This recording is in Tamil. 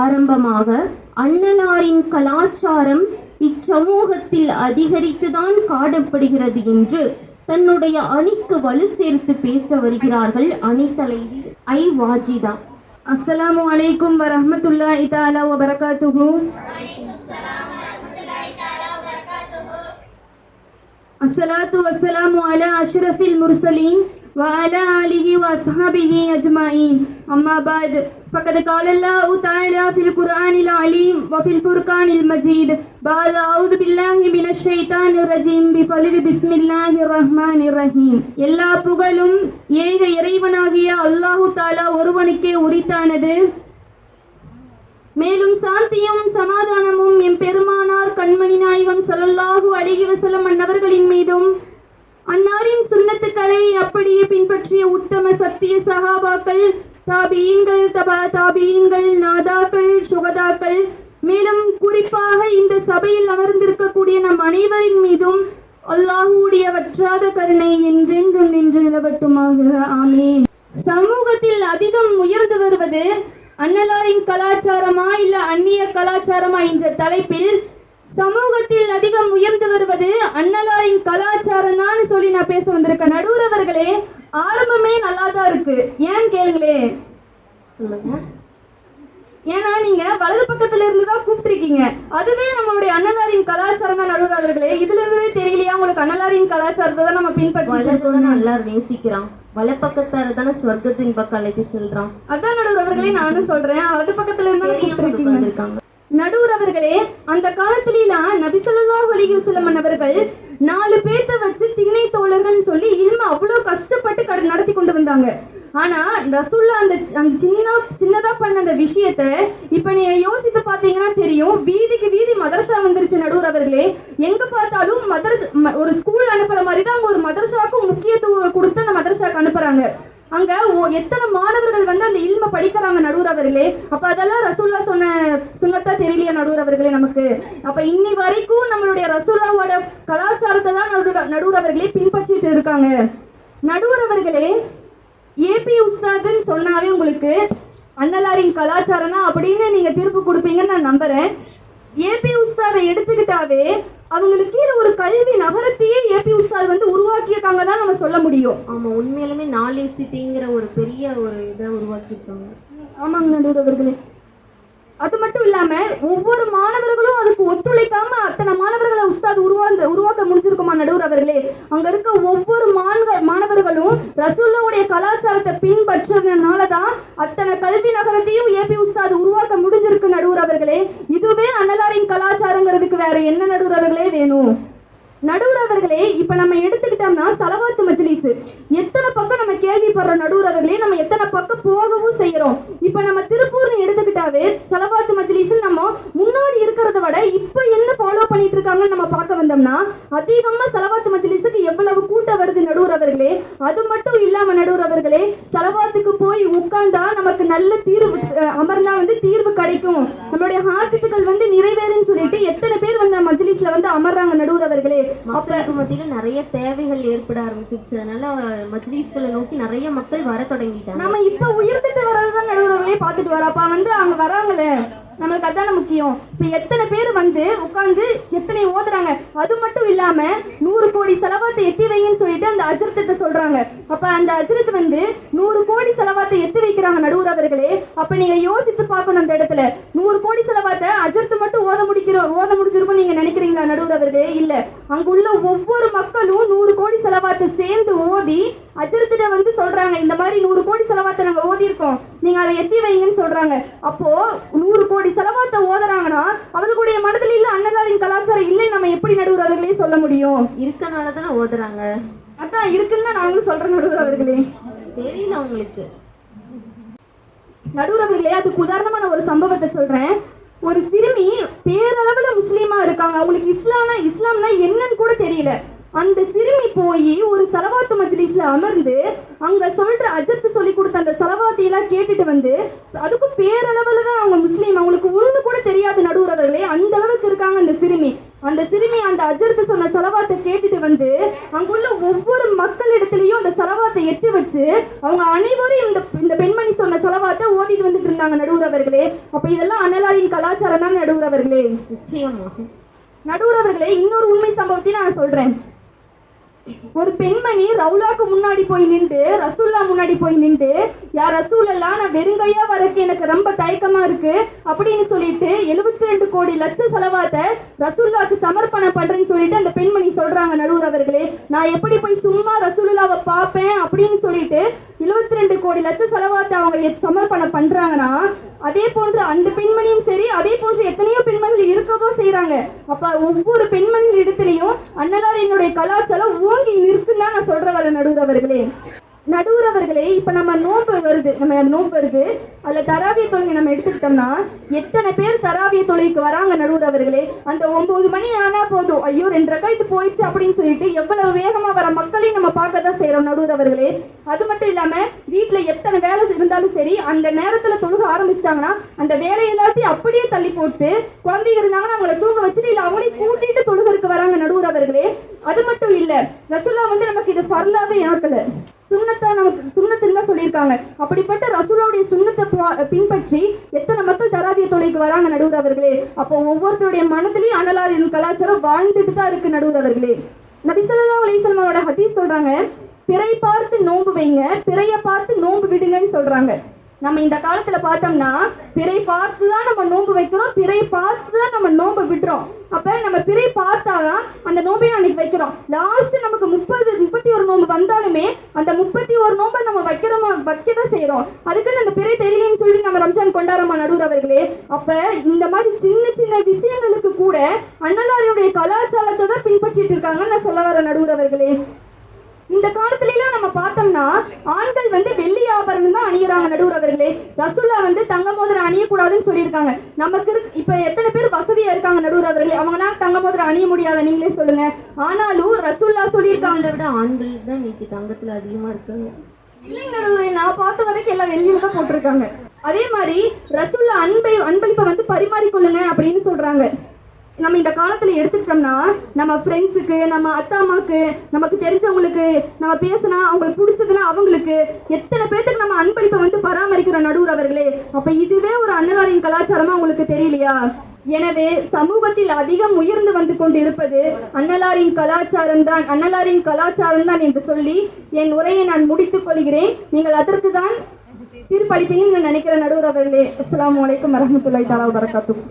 ஆரம்பமாக அண்ணலாரின் கலாச்சாரம் இச்சமூகத்தில் அதிகரித்துதான் காணப்படுகிறது என்று தன்னுடைய அணிக்கு வலு சேர்த்து பேச வருகிறார்கள் அணித்தலைவி ஐ வாஜிதா. அஸ்ஸலாமு அலைக்கும் வரஹமத்துல்லாஹி தஆலா வ பரகாத்துஹு அஸ்ஸலாத்து அலா அஷ்ரஃபில் முர்சலீன். وعلى آله وأصحابه أجمعين أما بعد فقد قال الله تعالى في القرآن العليم وفي الفرقان المجيد بعد أعوذ بالله من الشيطان الرجيم بفضل بسم الله الرحمن الرحيم எல்லா புகழும் ஏக இறைவனாகிய அல்லாஹு தாலா ஒருவனுக்கே உரித்தானது மேலும் சாந்தியும் சமாதானமும் எம் பெருமானார் கண்மணி நாயகம் ஸல்லல்லாஹு அலைஹி வஸல்லம் அன்னவர்களின் மீதும் அன்னாரின் சுண்ணத்துக்களை அப்படியே பின்பற்றிய உத்தம சத்திய சகாபாக்கள் தாபீன்கள் தபா தாபியீன்கள் நாதாக்கள் சுகதாக்கள். மேலும் குறிப்பாக இந்த சபையில் அமர்ந்திருக்கக்கூடிய நம் அனைவரின் மீதும் அல்லாஹுடைய வற்றாத கருணை என்றென்றும் நின்று நிலவட்டுமாக ஆமே சமூகத்தில் அதிகம் உயர்ந்து வருவது அன்னலாரின் கலாச்சாரமா இல்ல அந்நிய கலாச்சாரமா என்ற தலைப்பில் சமூகத்தில் அதிகம் உயர்ந்து வருவது அன்னலாரின் கலாச்சாரம் தான் சொல்லி நான் பேச வந்திருக்கேன். நடுவரவர்களே ஆரம்பமே நல்லா தான் இருக்கு. ஏன் கேளுங்களே. சொல்லுங்க. ஏன்னா நீங்க வலது பக்கத்துல இருந்து தான் கூப்பிட்டிருக்கீங்க. அதுவே நம்மளுடைய அன்னலாரின் கலாச்சாரம் தான் நடுவரவர்களே இதுல இருந்தே தெரியலையா? உங்களுக்கு அன்னலாரின் கலாச்சாரத்தை தான் நம்ம பின்பற்றி நல்லா நேசிக்கிறான். வலப்பக்கத்தார தானே சொர்க்கத்தின் பக்கம் அழைத்து செல்றான். அதான் நடுவரவர்களே நானும் சொல்றேன். வலது பக்கத்துல இருந்து தான் தெரியாம கூப்பிட்டிருக்கீங்க. உட்கார்ந்திருக்காங்க. நடுவர் அவர்களே அந்த காலத்திலாம் நபிசல்லா ஒலிகி சொல்லமன் அவர்கள் நாலு பேர்த்த வச்சு திணை தோழர்கள்னு சொல்லி இல்ம அவ்வளவு கஷ்டப்பட்டு கட- நடத்தி கொண்டு வந்தாங்க. ஆனா ரசுல்லா அந்த அந்த சின்ன சின்னதா பண்ண அந்த விஷயத்த இப்ப நீங்க யோசித்து பாத்தீங்கன்னா தெரியும். வீதிக்கு வீதி மதரசா வந்துருச்சு நடுவர் அவர்களே எங்க பார்த்தாலும் மதரச ஒரு ஸ்கூல் அனுப்புற மாதிரி தான் அவங்க ஒரு மதரசாவுக்கும் முக்கியத்துவம் கொடுத்து அந்த மதரசாக்கு அனுப்புறாங்க. அங்க ஓ- எத்தனை மாணவர்கள் வந்து அந்த இல்ம படிக்கிறாங்க நடுவர் அவர்களே? அப்ப அதெல்லாம் ரசூல்லா சொன்ன சுண்ணத்தா தெரியலையா நடுவர் அவர்களே நமக்கு? அப்ப இன்னி வரைக்கும் நம்மளுடைய ரசூல்லாவோட கலாச்சாரத்தை தான் நடுவர் அவர்களே பின்பற்றிட்டு இருக்காங்க. நடுவர் அவர்களே ஏபி உஸ்தாதுன்னு சொன்னாவே உங்களுக்கு அண்ணலாரின் கலாச்சாரம் தான் அப்படின்னு நீங்க தீர்ப்பு கொடுப்பீங்கன்னு நான் நம்புறேன். ஏபி உஸ்தாதை எடுத்துக்கிட்டாவே அவங்களுக்கு ஒரு கல்வி நகரத்தையே ஏபி உஸ்தாத் வந்து உருவாக்கியிருக்காங்க தான் நம்ம சொல்ல முடியும். ஆமா உண்மையிலுமே நாலே சிட்டிங்கிற ஒரு பெரிய ஒரு இதை உருவாக்கியிருக்காங்க. ஆமாங்க நடுவர் அவர்களே. அது மட்டும் இல்லாம ஒவ்வொரு மாணவர்களும் அதுக்கு ஒத்துழைக்காம அத்தனை மாணவர்களை உஸ்தாத் உருவாந்த உருவாக்க முடிஞ்சிருக்குமா நடுவர் அவர்களே? அங்க இருக்க ஒவ்வொரு மாணவர்களும் ரசூல்லாவுடைய கலாச்சாரத்தை பின்பற்றதுனால தான் அத்தனை கல்வி நகரத்தையும் ஏபி உஸ்தாத் உருவாக்க முடிஞ்சிருக்கு நடுவர் அவர்களே. இதுவே அன்னலாரின் கலாச்சாரங்கிறதுக்கு வேற என்ன நடுவர் அவர்களே வேணும்? நடுவர் அவர்களே இப்ப நம்ம எடுத்துக்கிட்டோம்னா சலவாத்து மஜ்லிஸ். எத்தனை பக்கம் நம்ம கேள்விப்படுறோம் நடுவர்களே நம்ம எத்தனை பக்கம் போகவும் செய்யறோம். இப்ப நம்ம திருப்பூர்னு எடுத்துக்கிட்டாவே சலவாத்து மஜ்லிஸ் நம்ம முன்னாடி இருக்கிறத விட இப்ப என்ன ஃபாலோ பண்ணிட்டு இருக்காங்கன்னு நம்ம பார்க்க வந்தோம்னா அதிகமா சலவாத்து மஜ்லிஸுக்கு எவ்வளவு கூட்டம் வருது? அது மட்டும் இல்லாம நடுவர் அவர்களே சலவாத்துக்கு போய் உட்கார்ந்தா நமக்கு நல்ல தீர்வு அமர்ந்தா வந்து தீர்வு கிடைக்கும். நம்மளுடைய ஹாஜத்துக்கள் வந்து நிறைவேறுன்னு சொல்லிட்டு எத்தனை பேர் வந்து மஜ்லிஸ்ல வந்து அமர்றாங்க நடுவர் அவர்களே மக்களுக்கு மத்தியில நிறைய தேவைகள் ஏற்பட ஆரம்பிச்சிருச்சு. அதனால மஜ்லிஸ்களை நோக்கி நிறைய மக்கள் வர தொடங்கிட்டாங்க. நம்ம இப்ப உயர்ந்துட்டு வர்றதுதான் நடுவர்களே பார்த்துட்டு வரோம் அப்ப வந்து அவங்க வராங்களே? நம்மளுக்கு அதான முக்கியம்? இப்போ எத்தனை பேர் வந்து உட்காந்து எத்தனை ஓதுறாங்க? அது மட்டும் இல்லாம நூறு கோடி செலவாத்தை எத்தி வைங்கன்னு சொல்லிட்டு அந்த அஜரத்தை சொல்றாங்க. அப்ப அந்த அஜரத் வந்து நூறு கோடி செலவாத்தை எத்தி வைக்கிறாங்க நடுவர் அவர்களே. அப்ப நீங்க யோசித்து பார்க்கணும் அந்த இடத்துல. நூறு கோடி செலவாத்தை அஜரத்து மட்டும் ஓத முடிக்கிறோம் ஓத முடிச்சிருக்கும் நீங்க நினைக்கிறீங்களா நடுவர் அவர்களே? இல்ல. அங்குள்ள ஒவ்வொரு மக்களும் நூறு கோடி செலவாத்தை சேர்ந்து ஓதி அஜரத்திட்ட வந்து சொல்றாங்க இந்த மாதிரி நூறு கோடி செலவாத்தை நாங்க ஓதி இருக்கோம் நீங்க அதை எத்தி வைங்கன்னு சொல்றாங்க. அப்போ நூறு கோடி செலவாத்தை ஓதுறாங்கன்னா அவர்களுடைய மனதில் இல்ல அன்னதாரின் கலாச்சாரம் இல்லைன்னு நம்ம எப்படி நடுவர் அவர்களே சொல்ல முடியும்? இருக்கனால தானே ஓதுறாங்க. அதான் இருக்குன்னு தான் நாங்களும் சொல்றோம் நடுவர் அவர்களே. தெரியல உங்களுக்கு. நடுவர் அவர்களே அதுக்கு உதாரணமா நான் ஒரு சம்பவத்தை சொல்றேன். ஒரு சிறுமி பேரளவுல முஸ்லீமா இருக்காங்க. அவங்களுக்கு இஸ்லாம்னா இஸ்லாம்னா என்னன்னு கூட தெரியல. அந்த சிறுமி போய் ஒரு சலவாத்து மஜ்லிஸ்ல அமர்ந்து அங்க சொல்ற அஜத்து சொல்லி கொடுத்த அந்த சலவாத்தை எல்லாம் கேட்டுட்டு வந்து அதுக்கும் பேரளவுல தான் அவங்க முஸ்லீம் அவங்களுக்கு ஒண்ணு கூட தெரியாது நடுவர் அவர்களே அந்த அளவுக்கு இருக்காங்க அந்த சிறுமி. அந்த சிறுமி அந்த அஜர்த்து சொன்ன செலவாத்தை கேட்டுட்டு வந்து அங்குள்ள ஒவ்வொரு மக்களிடத்திலையும் அந்த செலவாத்தை எத்தி வச்சு அவங்க அனைவரும் இந்த இந்த பெண்மணி சொன்ன செலவாத்தை ஓதிட்டு வந்துட்டு இருந்தாங்க நடுவர் அவர்களே அப்ப இதெல்லாம் அன்னலாரின் கலாச்சாரம் தான் நடுவர் அவர்களே நிச்சயமா நடுவர் அவர்களே இன்னொரு உண்மை சம்பவத்தை நான் சொல்றேன். ஒரு பெண்மணி ரவுலாக்கு முன்னாடி போய் நின்று ரசூல்லா முன்னாடி போய் நின்று யார் ரசூலெல்லாம் நான் வெறுங்கையா வரக்கு எனக்கு ரொம்ப தயக்கமா இருக்கு. அப்படின்னு சொல்லிட்டு எழுபத்தி ரெண்டு கோடி லட்ச செலவாத்த ரசூல்லாக்கு சமர்ப்பணம் பண்றேன்னு சொல்லிட்டு அந்த பெண்மணி சொல்றாங்க நடுவர் அவர்களே நான் எப்படி போய் சும்மா ரசூலுல்லாவை பார்ப்பேன்? அப்படின்னு சொல்லிட்டு எழுபத்தி ரெண்டு கோடி லட்ச செலவாத்த அவங்க சமர்ப்பணம் பண்றாங்கன்னா அதே போன்று அந்த பெண்மணியும் சரி அதே போன்று எத்தனையோ பெண்மணிகள் இருக்கவும் செய்யறாங்க அப்ப ஒவ்வொரு பெண்மணிகள் இடத்துலயும் அன்னலார் என்னுடைய கலாச்சாரம் ஓங்கி நிற்கும் தான் நான் சொல்ற வர நடுவர் அவர்களே. நடுவர் அவர்களே இப்ப நம்ம நோன்பு வருது. நம்ம நோன்பு வருது. அதுல தராவிய தொழுகை நம்ம எடுத்துக்கிட்டோம்னா எத்தனை பேர் தராவிய தொழுகைக்கு வராங்க நடுவர் அவர்களே அந்த ஒன்பது மணி ஆனா போதும். ஐயோ ரெண்டு ரகாயத்து போயிடுச்சு அப்படின்னு சொல்லிட்டு எவ்வளவு வேகமா வர மக்களையும் நம்ம பார்க்க தான் செய்யறோம் நடுவர் அவர்களே அது மட்டும் இல்லாம வீட்டுல எத்தனை வேலை இருந்தாலும் சரி அந்த நேரத்துல தொழுக ஆரம்பிச்சிட்டாங்கன்னா அந்த வேலை எல்லாத்தையும் அப்படியே தள்ளி போட்டு குழந்தைங்க இருந்தாங்கன்னா அவங்கள தூங்க வச்சுட்டு இல்ல அவங்களையும் கூட்டிட்டு தொழுகருக்கு வராங்க நடுவர் அவர்களே இல்லை ரசூலா வந்து நமக்கு இது பரலாவே ஆக்கல. சுண்ணத்தா நமக்கு சுண்ணத்துன்னு தான் சொல்லியிருக்காங்க. அப்படிப்பட்ட ரசூலாவுடைய சுண்ணத்தை பின்பற்றி எத்தனை மக்கள் தராவிய தொலைக்கு வராங்க நடுவர் அவர்களே. அப்போ ஒவ்வொருத்தருடைய மனதிலையும் அனலாரின் கலாச்சாரம் வாழ்ந்துட்டு தான் இருக்கு நடுவர் அவர்களே. நபிசல்லா அலிசல்மாவோட ஹதீஸ் சொல்றாங்க பிறை பார்த்து நோன்பு வைங்க பிறைய பார்த்து நோன்பு விடுங்கன்னு சொல்றாங்க. நம்ம இந்த காலத்துல பார்த்தோம்னா பிறை பார்த்து தான் நம்ம நோன்பு வைக்கிறோம் பிறை பார்த்து தான் நம்ம நோன்பு விடுறோம் அப்ப நம்ம பிறை பார்த்தாதான் அந்த நோம்பை அன்னைக்கு வைக்கிறோம். லாஸ்ட் நமக்கு முப்பது முப்பத்தி ஒரு நோன்பு வந்தாலுமே அந்த முப்பத்தி ஒரு நோன்பை நம்ம வைக்கிறோமா வைக்க தான் செய்யறோம் அதுக்குன்னு அந்த பிறை தெரியலன்னு சொல்லி நம்ம ரம்ஜான் கொண்டாடுறோமா நடுவர் அவர்களே அப்ப இந்த மாதிரி சின்ன சின்ன விஷயங்களுக்கு கூட அண்ணலாரியுடைய கலாச்சாரத்தை தான் பின்பற்றிட்டு இருக்காங்கன்னு நான் சொல்ல வர நடுவர் அவர்களே இந்த காலத்துல எல்லாம் நம்ம பார்த்தோம்னா ஆண்கள் வந்து வெள்ளி ஆபரணம் தான் அணியறாங்க நடுவர் அவர்களே. ரசூல்லா வந்து தங்க மோதிரம் அணியக்கூடாதுன்னு சொல்லியிருக்காங்க. நமக்கு இப்ப எத்தனை பேர் வசதியா இருக்காங்க நடுவர் அவர்களே? அவங்களாம் தங்க மோதிரம் அணிய முடியாத நீங்களே சொல்லுங்க. ஆனாலும் ரசூல்லா சொல்லியிருக்காங்க. விட ஆண்கள் தான் இன்னைக்கு தங்கத்துல அதிகமா இருக்காங்க. இல்லைங்க நடுவரே நான் பார்த்த வரைக்கும் எல்லாம் வெளியில தான் போட்டிருக்காங்க. அதே மாதிரி ரசூல்லா அன்பை அன்பளிப்பை வந்து பரிமாறிக்கொள்ளுங்க அப்படின்னு சொல்றாங்க. நம்ம இந்த காலத்துல எடுத்துக்கிட்டோம்னா நம்ம ஃப்ரெண்ட்ஸுக்கு நம்ம அத்தா அம்மாக்கு நமக்கு தெரிஞ்சவங்களுக்கு நம்ம பேசினா அவங்களுக்கு பிடிச்சதுன்னா அவங்களுக்கு எத்தனை பேர்த்துக்கு நம்ம அன்பளிப்பை வந்து பராமரிக்கிற நடுவர் அவர்களே அப்ப இதுவே ஒரு அன்னலாரின் கலாச்சாரமா உங்களுக்கு தெரியலையா? எனவே சமூகத்தில் அதிகம் உயர்ந்து வந்து கொண்டிருப்பது அன்னலாரின் கலாச்சாரம் தான் அன்னலாரின் கலாச்சாரம் தான் என்று சொல்லி என் உரையை நான் முடித்துக் கொள்கிறேன். நீங்கள் அதற்கு தான் தீர்ப்பளிப்பீங்கன்னு நான் நினைக்கிற நடுவர் அவர்களே அஸ்லாம் வலைக்கம் வரஹ்மத்துல்லாஹி தஆலா வரகாத்துக்கும்